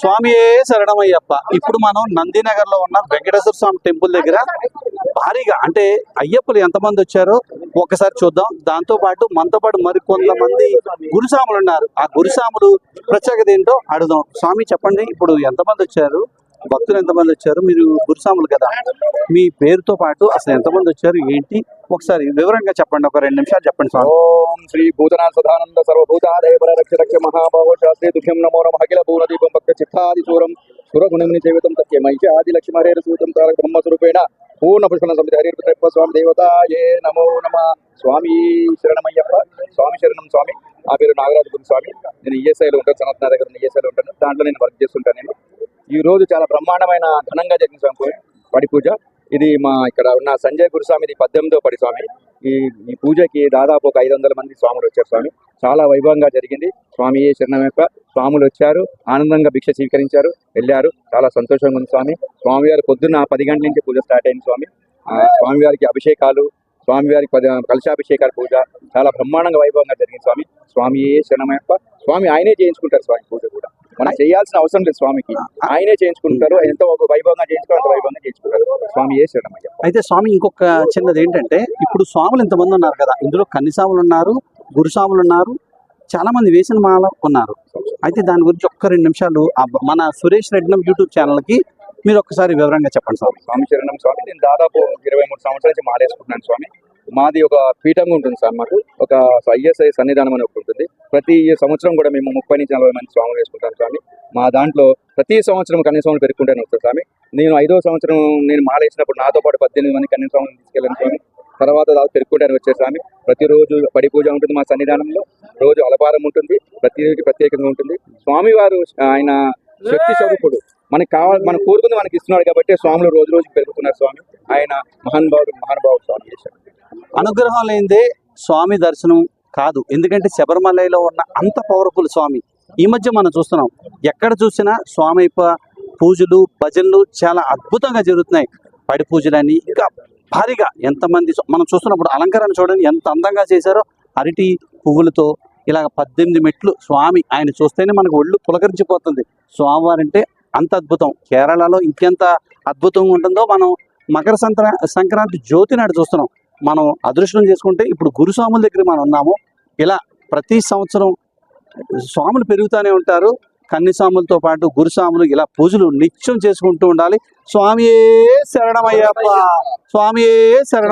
స్వామియే శరణమయ్యప్ప. ఇప్పుడు మనం నందినగర్లో ఉన్న వెంకటేశ్వర స్వామి టెంపుల్ దగ్గర భారీగా అంటే అయ్యప్పలు ఎంతమంది వచ్చారో ఒకసారి చూద్దాం. దాంతో పాటు మనతో పాటు మరి కొంతమంది గురుసాములు ఉన్నారు. ఆ గురుసాములు ప్రత్యేకత ఏంటో అడుగుదాం. స్వామి చెప్పండి ఇప్పుడు ఎంతమంది వచ్చారు? భక్తులు ఎంతమంది వచ్చారు? మీరు గురుసాములు కదా. మీ పేరుతో పాటు అసలు ఎంతమంది వచ్చారు? ఏంటి? ఒకసారి వివరంగా చెప్పండి. ఒక రెండు నిమిషాలు చెప్పండి స్వామి. ఓం శ్రీ భూతనాథ సదానంద సర్వభూతాదయ రక్ష రక్ష మహాభావ శాస్త్రే దుఃఖం నమో నమ అఖిల పూర్ణదీపం భక్త చిత్తాది సూరం సురగుణమిని సేవితం సత్యమైష ఆది లక్ష్మి హరేర సూతం తారక బ్రహ్మస్వరూపేణ పూర్ణ పుష్పణ సమితి హరిప స్వామి దేవతాయే నమో నమ. స్వామి శరణమయ్యప్ప. స్వామి శరణం స్వామి. నా పేరు నాగరాజు గురు స్వామి నేను ఈఎస్ఐలో ఉంటాను. సనత్ దగ్గర ఈఎస్ఐలో ఉంటాను. దాంట్లో నేను వర్క్ చేస్తుంటాను నేను. ఈ రోజు చాలా బ్రహ్మాండమైన ఘనంగా జరిగిన స్వామి పడి పూజ. ఇది మా ఇక్కడ ఉన్న సంజయ్ గురుస్వామిది పద్దెనిమిదో పడి స్వామి. ఈ ఈ పూజకి దాదాపు ఒక ఐదు వందల మంది స్వాములు వచ్చారు స్వామి. చాలా వైభవంగా జరిగింది. స్వామి శరణమయ్యప్ప స్వాములు వచ్చారు ఆనందంగా భిక్ష స్వీకరించారు వెళ్ళారు. చాలా సంతోషంగా ఉంది స్వామి. స్వామివారి పొద్దున్న పది గంటల నుంచి పూజ స్టార్ట్ అయింది స్వామి. ఆ, స్వామివారికి అభిషేకాలు స్వామివారికి పద కలశాభిషేకాల పూజ చాలా బ్రహ్మాండంగా వైభవంగా జరిగింది స్వామి. స్వామి శరణమయ్యప్ప. స్వామి ఆయనే చేయించుకుంటారు స్వామి పూజ కూడా. మనం చేయాల్సిన అవసరం లేదు స్వామికి. ఆయనే చేయించుకుంటారు ఎంత ఒక వైభవంగా చేయించుకుంటారు అంత వైభవంగా చేయించుకుంటారు. స్వామి శరణమయ్యప్ప అయితే స్వామి ఇంకొక చిన్నది ఏంటంటే ఇప్పుడు స్వాములు ఇంతమంది ఉన్నారు కదా ఇందులో కన్నిసాములు ఉన్నారు గురుసాములు ఉన్నారు చాలా మంది వేసిన మాల ఉన్నారు అయితే దాని గురించి ఒక్క రెండు నిమిషాలు మన సురేష్ రెడ్డి యూట్యూబ్ ఛానల్కి మీరు ఒక్కసారి వివరంగా చెప్పండి స్వామి. స్వామి శరణం స్వామి. నేను దాదాపు ఇరవై మూడు సంవత్సరాల నుంచి మాలేసుకుంటున్నాను స్వామి. మాది ఒక పీఠంగా ఉంటుంది సార్ మాకు. ఒక ఐఎస్ఐ సన్నిధానం అని ఒకటి ఉంటుంది. ప్రతి సంవత్సరం కూడా మేము ముప్పై నుంచి నలభై మంది స్వాములు వేసుకుంటాం స్వామి. మా దాంట్లో ప్రతి సంవత్సరం కన్యాస్వాములు పెరుగుకుంటాను వస్తాను స్వామి. నేను ఐదో సంవత్సరం నేను మాల వేసినప్పుడు నాతో పాటు పద్దెనిమిది మంది కన్యాస్వాములు తీసుకెళ్ళాను స్వామి. తర్వాత దాదాపు పెరుగుకుంటాను వచ్చే స్వామి. ప్రతిరోజు పడి పూజ ఉంటుంది మా సన్నిధానంలో. రోజు అలపారం ఉంటుంది. ప్రతిరోజు ప్రత్యేకంగా ఉంటుంది. స్వామివారు ఆయన శక్తి స్వరూపుడు. మనకి కావాలి మనం కోరుకుంది మనకి ఇస్తున్నాడు కాబట్టి స్వాములు రోజు రోజు పెరుగుతున్నారు స్వామి. ఆయన మహానుభావుడు మహానుభావుడు స్వామి అనుగ్రహం లేనిదే స్వామి దర్శనం కాదు. ఎందుకంటే శబరిమలలో ఉన్న అంత పవర్ఫుల్ స్వామి. ఈ మధ్య మనం చూస్తున్నాం. ఎక్కడ చూసినా స్వామి పూజలు భజనలు చాలా అద్భుతంగా జరుగుతున్నాయి. పడి పూజలని ఇంకా భారీగా ఎంతమంది మనం చూస్తున్నప్పుడు అలంకరణ చూడండి ఎంత అందంగా చేశారో. అరటి పువ్వులతో ఇలా పద్దెనిమిది మెట్లు స్వామి ఆయన చూస్తేనే మనకు ఒళ్ళు పులకరించిపోతుంది. స్వామివారంటే అంత అద్భుతం. కేరళలో ఇంకెంత అద్భుతంగా ఉంటుందో మనం మకర సంక్రా సంక్రాంతి జ్యోతి నాడు చూస్తున్నాం. మనం అదృష్టం చేసుకుంటే ఇప్పుడు గురుస్వాముల దగ్గర మనం ఉన్నాము. ఇలా ప్రతి సంవత్సరం స్వాములు పెరుగుతూనే ఉంటారు. కన్నిస్వాములతో పాటు గురుస్వాములు ఇలా పూజలు నిత్యం చేసుకుంటూ ఉండాలి. స్వామియే శరణమయ్యప్ప. స్వామియే శరణ